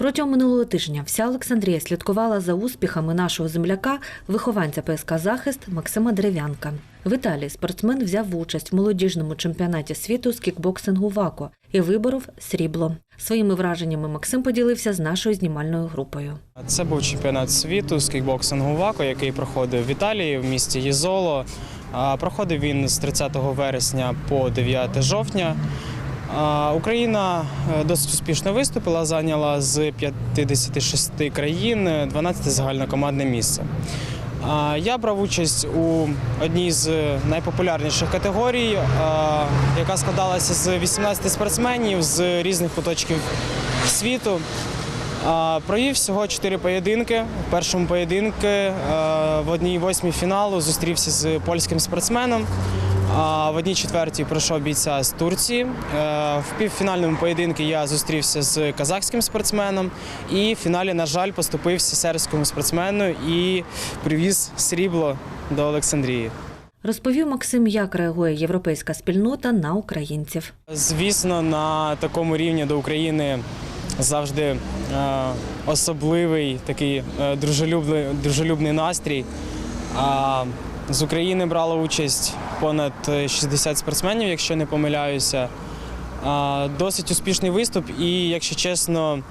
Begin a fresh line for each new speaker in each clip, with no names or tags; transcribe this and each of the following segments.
Протягом минулого тижня вся Олександрія слідкувала за успіхами нашого земляка, вихованця ПСК Захист Максима Дерев'янка. В Італії спортсмен взяв участь в молодіжному чемпіонаті світу з кікбоксингу ВАКО і виборов срібло. Своїми враженнями Максим поділився з нашою знімальною групою.
Це був чемпіонат світу з кікбоксингу ВАКО, який проходив в Італії в місті Єзоло. Проходив він з 30 вересня по 9 жовтня. Україна е, досить успішно виступила, зайняла з 56 країн 12 загальнокомандне місце. Я брав участь у одній з найпопулярніших категорій, яка складалася з 18 спортсменів з різних куточків світу. Провів всього чотири поєдинки. В першому поєдинку е, в одній восьмій фіналу зустрівся з польським спортсменом. А в одній четвертій пройшов бійця з Турції. Е, В півфінальному поєдинку я зустрівся з казахським спортсменом. І в фіналі, на жаль, поступився сербському спортсмену і привіз срібло до Олександрії.
Розповів Максим, як реагує європейська спільнота на українців.
Звісно, на такому рівні до України завжди е, особливий такий е, дружелюбний, дружелюбний настрій. З України брало участь понад 60 спортсменів, якщо не помиляюся. Досить успішний виступ, і, якщо чесно,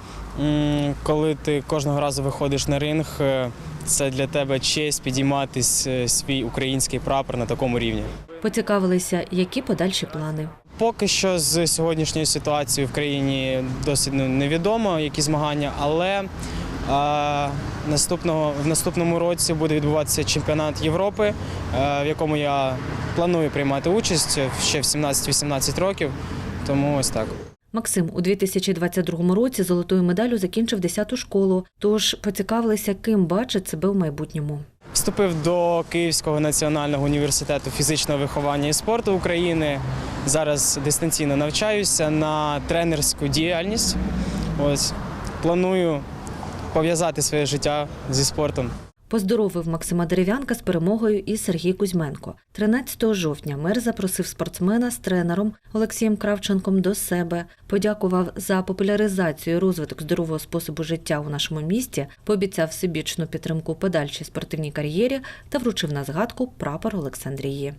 коли ти кожного разу виходиш на ринг, е, це для тебе честь підійматись е, свій український прапор на такому рівні.
Поцікавилися, які подальші плани.
Поки що з сьогоднішньою сіитуацією в країні досить ну, невідомо, які змагання, але е, наступного, в наступному році буде відбуватися чемпіонат Європи, е, в якому я планую приймати участь ще в 17-18 років. Тому ось так.
Максим у 2022 році золотою медаллю закінчив 10-ту школу, тож поцікавилися, ким бачить себе в майбутньому.
Вступив до Київського національного університету фізичного виховання і спорту України. Зараз дистанційно навчаюся на тренерську діяльність. Ось планую пов'язати своє життя зі спортом.
Поздоровив Максима Дерев'янка з перемогою і Сергій Кузьменко. 13 жовтня мер запросив спортсмена з тренером Олексієм Кравченком до себе, подякував за популяризацію і розвиток здорового способу життя у нашому місті, пообіцяв всебічну підтримку подальшій спортивній кар'єрі та вручив на згадку прапор Олександрії.